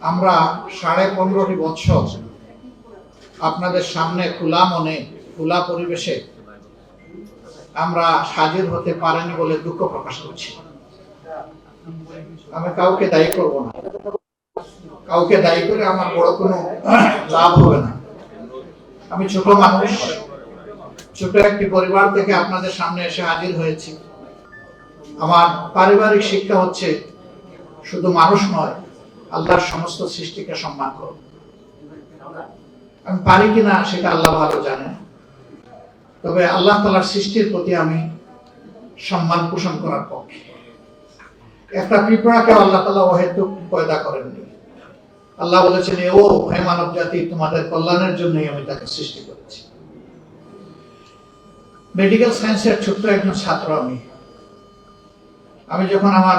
আমরা সাড়ে পনেরোটি বছর আপনাদের সামনে খোলা মনে, খোলা পরিবেশে আমরা হাজির হতে পারেনি বলে দুঃখ প্রকাশ করছি। আমি কাউকে দায়ী করব না। কাউকে দায়ী করে আমার বড় কোনো লাভ হবে না। আমি ছোট মানুষ। ছোট একটি পরিবার থেকে আপনাদের সামনে এসে হাজির হয়েছি। আমার পারিবারিক শিক্ষা হচ্ছে শুধু মানুষ নয় আল্লাহর সমস্ত সৃষ্টিকে সম্মান করো। আমি পারি কিনা সেটা আল্লাহ ভালো জানেন তবে আল্লাহ তালার সৃষ্টির প্রতি আমি সম্মান পোষণ করার পক্ষে। একটা পিঁপড়াকে আল্লাহ তালা অহেতুক পয়দা করেননি। আল্লাহ বলেছেন, ও, হে মানব জাতি, তোমাদের কল্যাণের জন্যই আমি তাকে সৃষ্টি করেছি। মেডিকেল সায়েন্সের ছোট্ট একজন ছাত্র আমি। আমি যখন আমার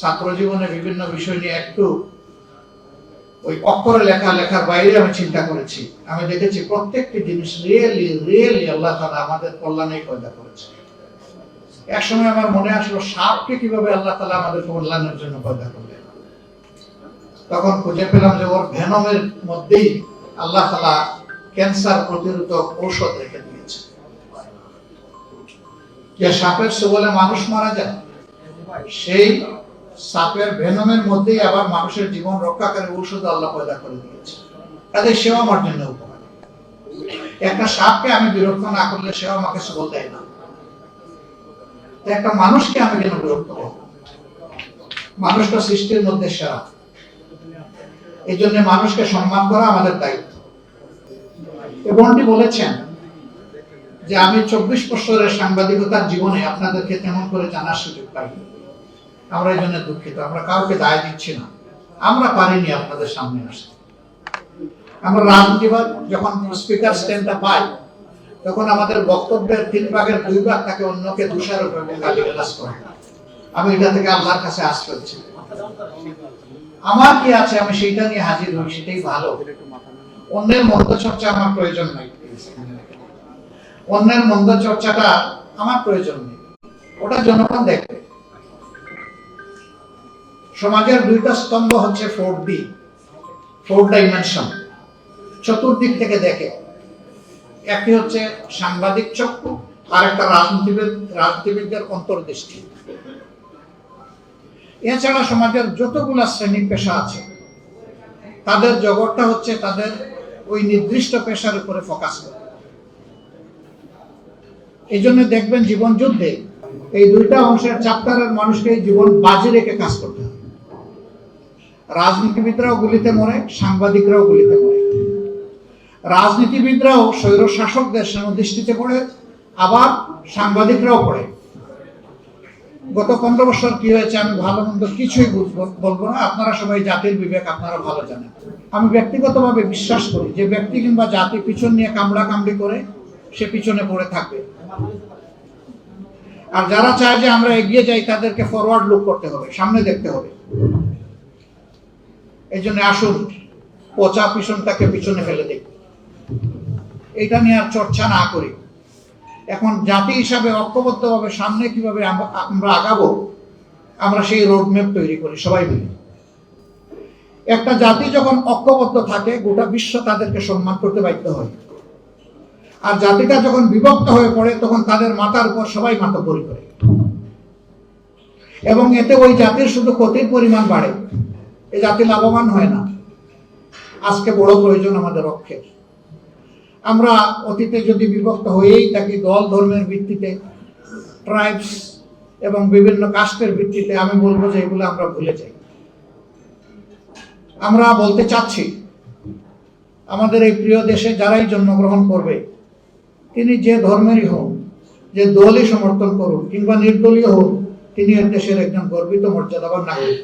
ছাত্র জীবনে বিভিন্ন বিষয় নিয়ে একটু ওই অক্ষরে লেখা লেখার বাইরে আমি চিন্তা করেছি। আমি দেখেছি প্রত্যেকটি জিনিস রিয়েলি রিয়েলি আল্লাহ তালা আমাদের কল্যাণে পয়দা করেছে। এক সময় আমার মনে আসলো সাপকে কীভাবে আল্লাহ তালা আমাদের কল্যাণের জন্য পয়দা করলেন? তখন খুঁজে পেলাম যে ওর ভেনমের মধ্যেই আল্লাহ তালা ক্যান্সার প্রতিরোধক ঔষধ রেখে দিয়েছে। যে সাপের বলে মানুষ মারা যায়, সেই সাপের ভেনমের মধ্যেই আবার মানুষের জীবন রক্ষাকারী ঔষধ আল্লাহ পয়দা করে দিয়েছে। তাদের সেও আমার জন্য উপকার। একটা সাপকে আমি বিরক্ত না করলে সেও আমাকে সবল দেয় না। একটা মানুষকে আমি কেন বিরক্ত করব? মানুষটা সৃষ্টির মধ্যে সেরা। এই জন্য মানুষকে সম্মান করা আমাদের দায়িত্ব। এবনটি বলেছেন যে আমি চব্বিশ বছরের সাংবাদিকতার জীবনে আপনাদেরকে তেমন করে জানার সুযোগ পাইনি। আমরা এই জন্য দুঃখিত, আমরা কাউকে দায় দিচ্ছি না। আমরা পারিনি আপনাদের সামনে আসতে। আমরা রাজনীতিবাদ যখন স্পিকার স্ট্যান্ডটা পাই, তখন আমাদের বক্তব্যের তিন ভাগের দুই ভাগ তাকে অন্যকে দোষারোপ এবং গালিগালাজ করে। আমি এটা থেকে আল্লাহর কাছে আশ্রয় ছিল আমার কি আছে, আমি সেইটা নিয়ে হাজির হই, সেটাই ভালো। অন্যের মন্দ চর্চা আমার প্রয়োজন নাই। অন্যের মন্দ চর্চাটা আমার প্রয়োজন নেই। ওটা জনগণ দেখবে। সমাজের দুইটা স্তম্ভ হচ্ছে ফোর ডি ফোর ডাইমেনশন। চতুর্দিক থেকে দেখে। একটি হচ্ছে সাংবাদিক চক্ষু আর একটা রাজনীতিবিদ, রাজনীতিবিদদের অন্তর্দৃষ্টি। এছাড়া সমাজের যতগুলা শ্রেণি পেশা আছে, তাদের জগৎটা হচ্ছে তাদের ওই নির্দিষ্ট পেশার উপরে ফোকাস করে। এই জন্য দেখবেন জীবন যুদ্ধে এই দুইটা অংশের চাপ্টারের মানুষকে জীবন বাজি রেখে কাজ করতে হবে রাজনীতিবিদরাও গুলিতে মরে, সাংবাদিকরাও গুলিতে মরে। রাজনীতিবিদরাও স্বৈর শাসকদের দৃষ্টিতে পড়ে, আবার সাংবাদিকরাও পড়ে। গত পনেরো বছর কি হয়েছে আমি ভালো মন্দ কিছুই বলব না। আপনারা সবাই জাতির বিবেক আপনারা ভালো জানেন। আমি ব্যক্তিগতভাবে বিশ্বাস করি যে ব্যক্তি কিংবা জাতি পিছন নিয়ে কামড়া কামড়ি করে, সে পিছনে পড়ে থাকবে। আর যারা চায় যে আমরা এগিয়ে যাই, তাদেরকে ফরওয়ার্ড লুক করতে হবে, সামনে দেখতে হবে। এই জন্য আসুন, পচা পিছনটাকে পিছনে ফেলে দিই এটা নিয়ে আর চর্চা না করি। এখন জাতি হিসাবে ঐক্যবদ্ধভাবে সামনে কীভাবে আমরা আগাবো, আমরা সেই রোডম্যাপ তৈরি করি, সবাই মিলে। একটা জাতি যখন ঐক্যবদ্ধ থাকে, গোটা বিশ্ব তাদেরকে সম্মান করতে বাধ্য হয়। আর জাতিটা যখন বিভক্ত হয়ে পড়ে, তখন তাদের মাথার উপর সবাই মাতব্বরি করে। এবং এতে ওই জাতির শুধু ক্ষতির পরিমাণ বাড়ে। এই জাতি লাভবান হয় না। আজকে বড় প্রয়োজন আমাদের অক্ষের আমরা অতীতে যদি বিভক্ত হয়েই থাকি দল ধর্মের ভিত্তিতে ট্রাইবস এবং বিভিন্ন কাস্টের ভিত্তিতে, আমি বলব যে এগুলো আমরা ভুলে যাই। আমরা বলতে চাচ্ছি, আমাদের এই প্রিয় দেশে যারাই জন্মগ্রহণ করবে, তিনি যে ধর্মেরই হোক, যে দলই সমর্থন করুন কিংবা নির্দলীয় হোক, তিনি দেশের একজন গর্বিত, মর্যাদাবান নাগরিক।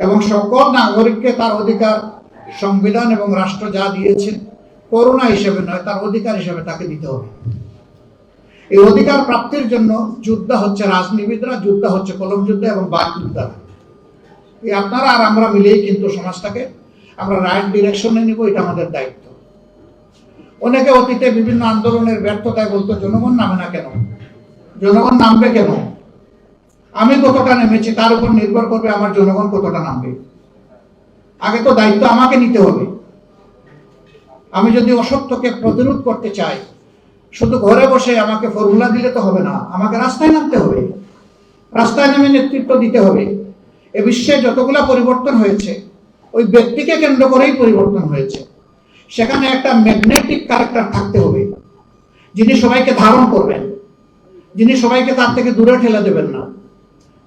এবং সকল নাগরিককে তার অধিকার সংবিধান এবং রাষ্ট্র যা দিয়েছে করোনা হিসেবে নয়, তার অধিকার হিসেবে তাকে দিতে হবে। এই অধিকার প্রাপ্তির জন্য যুদ্ধ হচ্ছে রাজনীতিবিদরা, যুদ্ধ হচ্ছে কলম যুদ্ধ এবং বাক যুদ্ধরা এই আপনারা আর আমরা মিলেই কিন্তু সমাজটাকে, আমরা রাইট ডিরেকশনে নিব, এটা আমাদের দায়িত্ব। অনেকে অতীতে বিভিন্ন আন্দোলনের ব্যর্থতায় বলতো, জনগণ নামে না কেন? জনগণ নামবে কেন? আমি কতটা নেমেছি, তার উপর নির্ভর করবে আমার জনগণ কতটা নামবে। আগে তো দায়িত্ব আমাকে নিতে হবে। আমি যদি অসত্যকে প্রতিরোধ করতে চাই, শুধু ঘরে বসে আমাকে ফর্মুলা দিলে তো হবে না, আমাকে রাস্তায় নামতে হবে। রাস্তায় নেমে নেতৃত্ব দিতে হবে। এ বিশ্বে যতগুলা পরিবর্তন হয়েছে, ওই ব্যক্তিকে কেন্দ্র করেই পরিবর্তন হয়েছে। সেখানে একটা ম্যাগনেটিক ক্যারেক্টার থাকতে হবে। যিনি সবাইকে ধারণ করবেন, যিনি সবাইকে তার থেকে দূরে ঠেলে দেবেন না।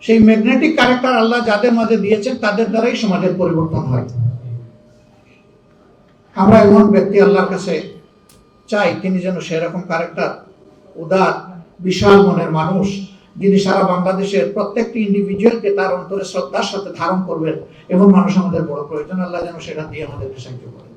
সেই ম্যাগনেটিক ক্যারেক্টার আল্লাহ যাদের মাঝে দিয়েছেন, তাদের দ্বারাই সমাজের পরিবর্তন হয়। আমরা এমন ব্যক্তি আল্লাহর কাছে চাই, তিনি যেন সেরকম ক্যারেক্টার উদার, বিশাল মনের মানুষ, যিনি সারা বাংলাদেশের প্রত্যেকটি ইন্ডিভিজুয়ালকে তার অন্তরে শ্রদ্ধার সাথে ধারণ করবেন, এমন মানুষ আমাদের বড় প্রয়োজন। আল্লাহ যেন সেটা দিয়ে আমাদেরকে সাহায্য করেন।